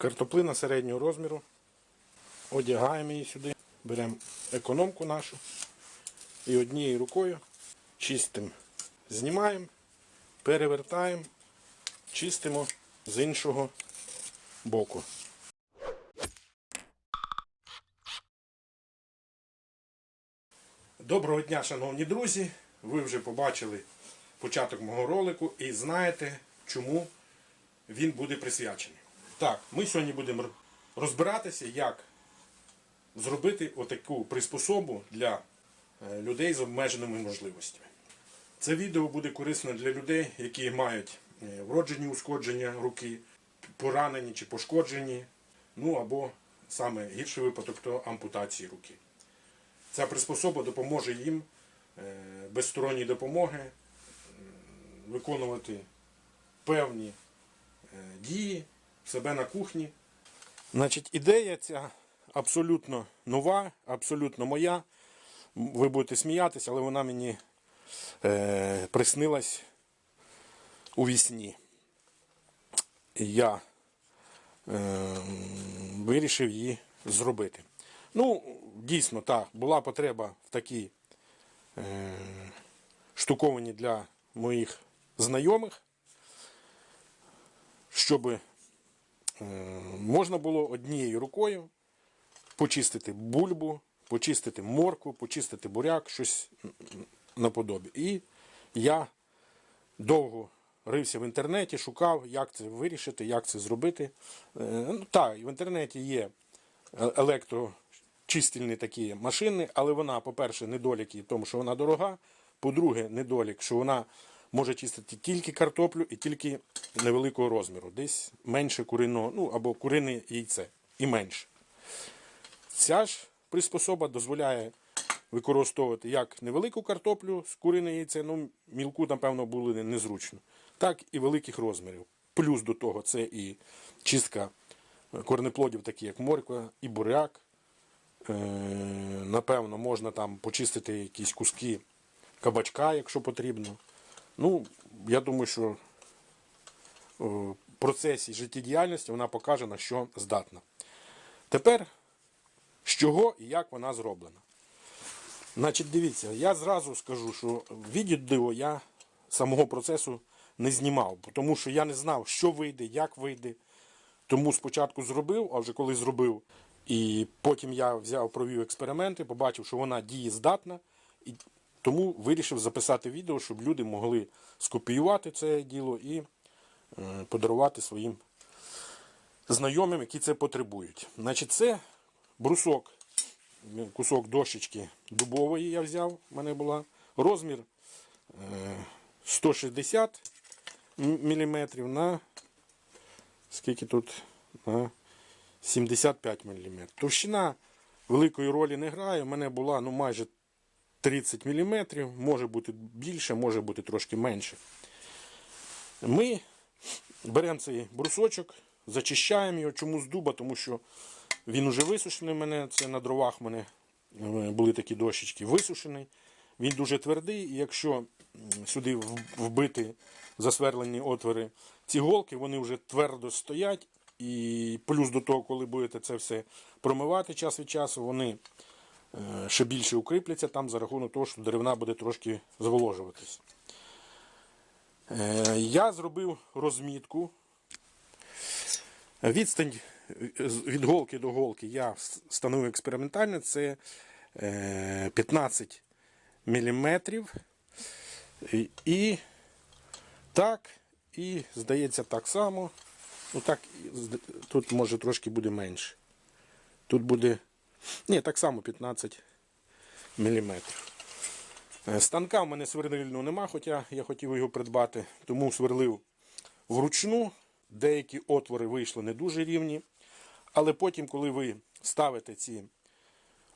Картоплина середнього розміру. Одягаємо її сюди, беремо економку нашу і однією рукою чистимо. Знімаємо, перевертаємо, чистимо з іншого боку. Доброго дня, шановні друзі! Ви вже побачили початок мого ролику і знаєте, чому він буде присвячений. Так, ми сьогодні будемо розбиратися, як зробити отаку приспособу для е, людей з обмеженими можливостями. Це відео буде корисно для людей, які мають е, вроджені ушкодження руки, поранені чи пошкоджені, ну або саме гірший випадок то ампутації руки. Ця приспособа допоможе їм е, без сторонньої допомоги виконувати певні дії себе на кухні. Значить, ідея ця абсолютно нова, абсолютно моя. Ви будете сміятися, але вона мені е, приснилась у вісні. Я е, вирішив її зробити. Ну, дійсно, так, була потреба в такій е, штуковані для моїх знайомих, щоб можна було однією рукою почистити бульбу, почистити морку, почистити буряк, щось наподобі. І я довго рився в інтернеті, шукав, як це вирішити, як це зробити. Е, Ну, так, в інтернеті є е- електрочистильні такі машини, але вона, по-перше, недоліки в тому, що вона дорога. По-друге, недолік, що вона може чистити тільки картоплю і тільки невеликого розміру, десь менше куриного, ну або курине яйце і менше. Ця ж приспособа дозволяє використовувати як невелику картоплю з курине яйце, ну мілку, напевно, було незручно, так і великих розмірів. Плюс до того це і чистка корнеплодів, такі як морква, і буряк. Е, напевно, можна там почистити якісь куски кабачка, якщо потрібно. Ну, я думаю, що е, в процесі життєдіяльності вона покаже, на що здатна. Тепер, з чого і як вона зроблена. Значить, дивіться, я зразу скажу, що відео я самого процесу не знімав, тому що я не знав, що вийде, як вийде. Тому спочатку зробив, а вже коли зробив, і потім я взяв, провів експерименти, побачив, що вона дієздатна, і тому вирішив записати відео, щоб люди могли скопіювати це діло і е, подарувати своїм знайомим, які це потребують. Значить, це брусок, е, кусок дощечки дубової я взяв, в мене була. Розмір е, 160 мм на скільки тут? На 75 мм. Товщина великої ролі не грає. У мене була ну, майже 30 мм, може бути більше, може бути трошки менше. Ми беремо цей брусочок, зачищаємо його. Чому з дуба? Тому що він уже висушений у мене. Це на дровах в мене е, були такі дощечки. Висушений. Він дуже твердий, і якщо сюди вбити засверлені отвори ці голки, вони вже твердо стоять. І плюс до того, коли будете це все промивати час від часу, вони ще більше укріпляться там за рахунок того, що деревина буде трошки зволожуватись. Е, Я зробив розмітку. Відстань е, від голки до голки я вс- встановив експериментально. Це е, 15 мм. І так, і здається так само. Ну так, тут може трошки буде менше. Тут буде. Ні, так само 15 мм. Станка в мене сверлильного нема, хоча я хотів його придбати, тому сверлив вручну. Деякі отвори вийшли не дуже рівні. Але потім, коли ви ставите ці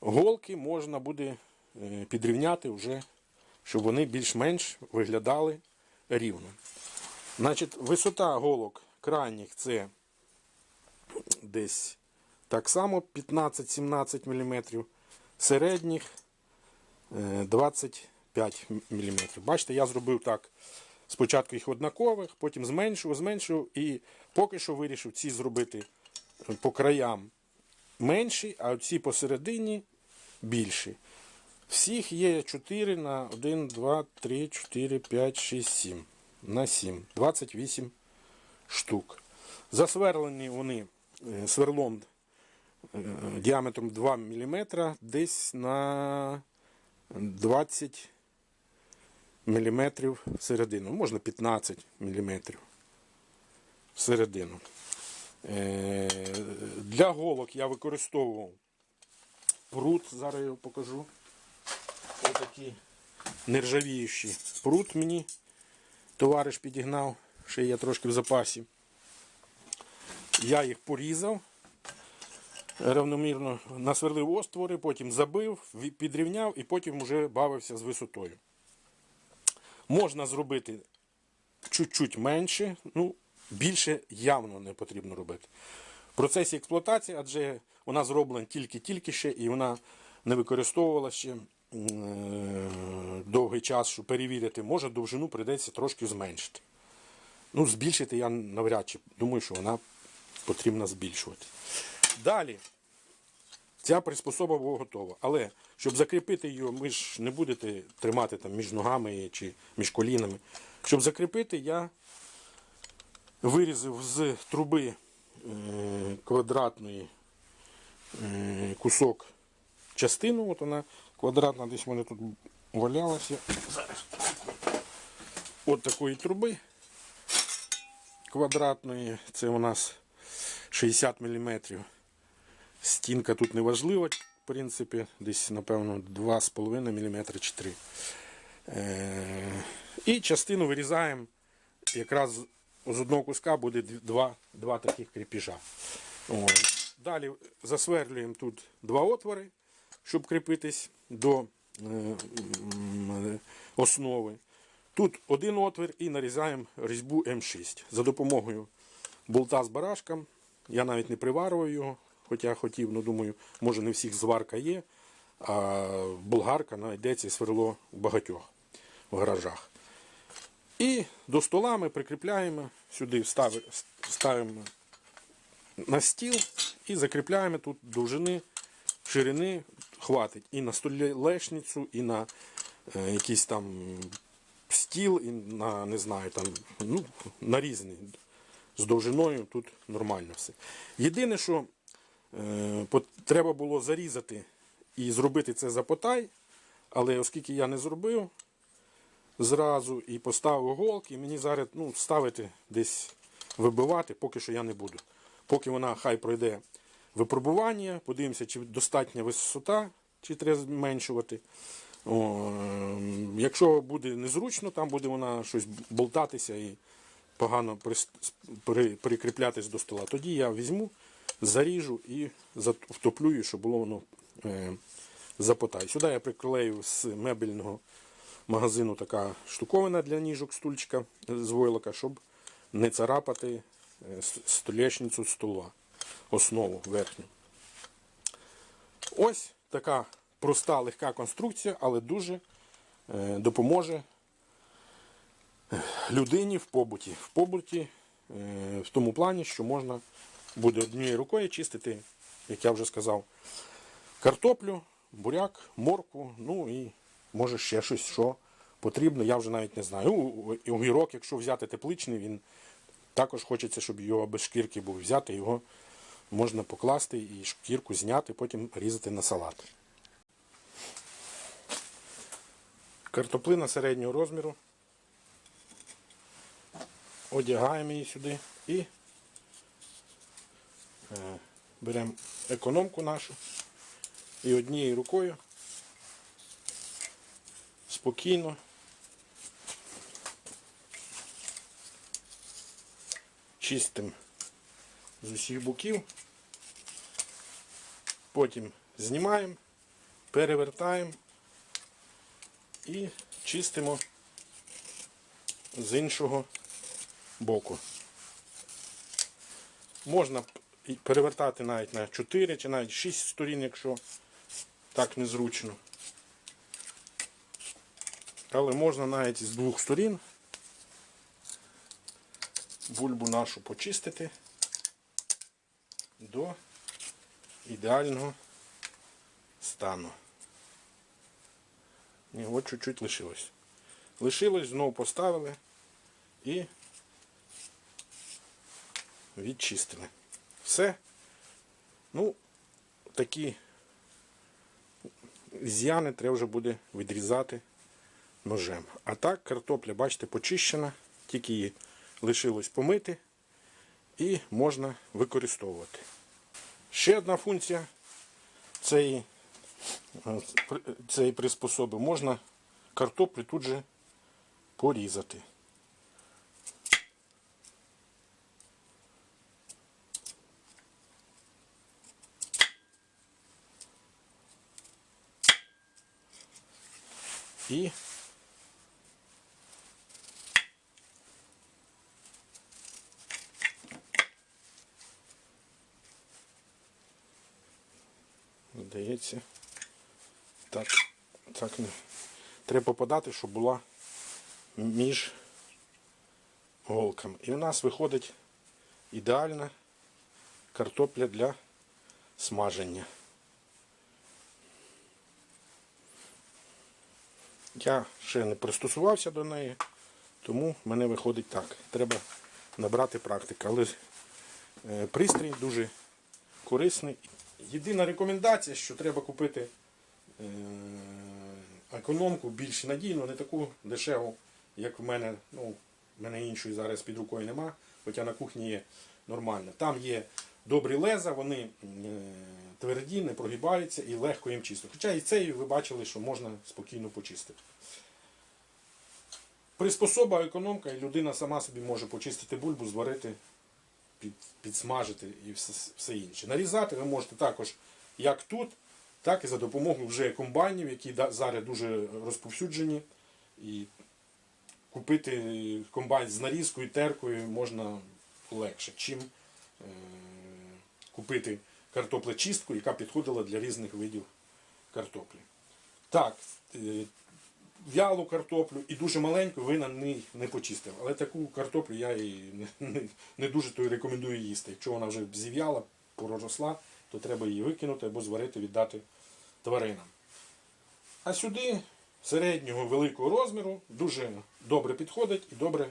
голки, можна буде е, підрівняти вже, щоб вони більш-менш виглядали рівно. Значить, висота голок крайніх це десь так само 15-17 мм, середніх е, 25 мм. Бачите, я зробив так. Спочатку їх однакових, потім зменшив, зменшив і поки що вирішив ці зробити по краям менший, а ці посередині більші. Всіх є 4 на 1, 2, 3, 4, 5, 6, 7. На 7. 28 штук. Засверлені вони е, сверлом е, діаметром 2 мм десь на 20 мм всередину. Можна 15 мм всередину. Е, Для голок я використовував прут, зараз я його покажу. Отакий нержавіючий прут мені товариш підігнав, ще є трошки в запасі. Я їх порізав равномірно, насверлив оствори, потім забив, підрівняв і потім вже бавився з висотою. Можна зробити чуть-чуть менше, ну, більше явно не потрібно робити. В процесі експлуатації, адже вона зроблена тільки-тільки ще, і вона не використовувалася ще е, довгий час, щоб перевірити, може довжину прийдеться трошки зменшити. Ну, збільшити я навряд чи думаю, що вона потрібно збільшувати. Далі. Ця приспособа була готова. Але щоб закріпити її, ви ж не будете тримати там між ногами чи між колінами. Щоб закріпити, я вирізав з труби е, квадратної е, кусок частину. От вона квадратна, десь в мене тут валялася. Зараз. От такої труби квадратної. Це у нас 60 мм. Стінка тут не важлива, в принципі, десь, напевно, 2,5 мм чи 3. Е, і частину вирізаємо. Якраз з одного куска буде два, два таких кріпіжа. Далі засверлюємо тут два отвори, щоб кріпитись до е, основи. Тут один отвір і нарізаємо різьбу М6 за допомогою болта з барашком. Я навіть не приварював його, хоча хотів, ну думаю, може не всіх зварка є, а болгарка знайдеться і сверло в багатьох в гаражах. І до стола ми прикріпляємо сюди, ставимо на стіл і закріпляємо тут довжини, ширини хватить і на столешницю, і на е, якийсь там стіл, і на не знаю, там, ну, на різний. З довжиною тут нормально все. Єдине, що треба було зарізати і зробити це за потай, але оскільки я не зробив зразу і поставив голки, мені зараз ну, ставити десь вибивати, поки що я не буду. Поки вона хай пройде випробування, подивимося, чи достатня висота, чи треба зменшувати. О, ем, якщо буде незручно, там буде вона щось болтатися і погано прикріплятись до стола. Тоді я візьму, заріжу і втоплюю, щоб було воно е, запотай. Сюди я приклею з мебельного магазину така штуковина для ніжок стульчика з войлока, щоб не царапати е, столешницю стола, основу верхню. Ось така проста легка конструкція, але дуже е, допоможе е, людині в побуті. В побуті е, в тому плані, що можна буде однією рукою чистити, як я вже сказав, картоплю, буряк, моркву, ну і може ще щось, що потрібно, я вже навіть не знаю. Огірок, якщо взяти тепличний, він також хочеться, щоб його без шкірки був взяти, його можна покласти і шкірку зняти, потім різати на салат. Картоплина середнього розміру. Одягаємо її сюди і беремо економку нашу і однією рукою спокійно чистимо з усіх боків, потім знімаємо, перевертаємо і чистимо з іншого боку. Можна перевертати навіть на 4 чи навіть 6 сторін, якщо так незручно. Але можна навіть з двох сторін бульбу нашу почистити до ідеального стану. Ні, от чуть-чуть лишилось. Лишилось, знову поставили і відчистили. Все. Ну, такі з'яни треба вже буде відрізати ножем. А так, картопля, бачите, почищена, тільки її лишилось помити і можна використовувати. Ще одна функція цієї, е, цієї приспособи можна картоплю тут же порізати. І Здається, так, так не. Треба попадати, щоб була між голками. І у нас виходить ідеальна картопля для смаження. Я ще не пристосувався до неї, тому в мене виходить так. Треба набрати практику. Але е, пристрій дуже корисний. Єдина рекомендація, що треба купити е, економку більш надійну, не таку дешеву, як в мене. Ну, в мене іншої зараз під рукою нема, хоча на кухні є нормально. Там є добрі леза, вони е, тверді, не прогибаються і легко їм чисто. Хоча і цей ви бачили, що можна спокійно почистити. Приспособа економка, і людина сама собі може почистити бульбу, зварити, під, підсмажити і все, все інше. Нарізати ви можете також як тут, так і за допомогою вже комбайнів, які зараз дуже розповсюджені. І купити комбайн з нарізкою, теркою можна легше, чим е, купити картоплечистку, яка підходила для різних видів картоплі. Так, е, вялу картоплю і дуже маленьку ви на ній не почистив. Але таку картоплю я і не, не, не дуже то й рекомендую їсти. Якщо вона вже зів'яла, проросла, то треба її викинути або зварити, віддати тваринам. А сюди середнього великого розміру дуже добре підходить і добре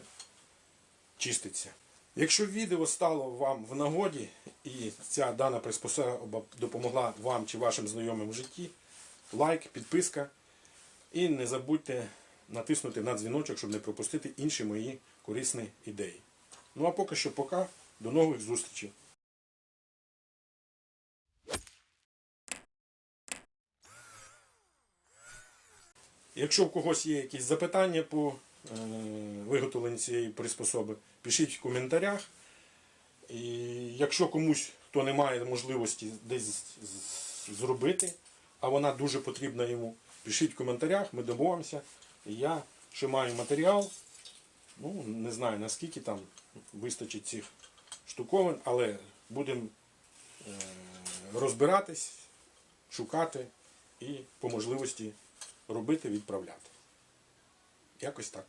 чиститься. Якщо відео стало вам в нагоді і ця дана приспособа допомогла вам чи вашим знайомим в житті, лайк, підписка. І не забудьте натиснути на дзвіночок, щоб не пропустити інші мої корисні ідеї. Ну а поки що пока. До нових зустрічей. Якщо в когось є якісь запитання по е, виготовленню цієї приспособи, пишіть в коментарях. І якщо комусь, хто не має можливості десь зробити, а вона дуже потрібна йому, пишіть в коментарях, ми домовимося. Я ще маю матеріал. Ну, не знаю наскільки там вистачить цих штуковин, але будемо е, розбиратись, шукати і по можливості робити, відправляти. Якось так.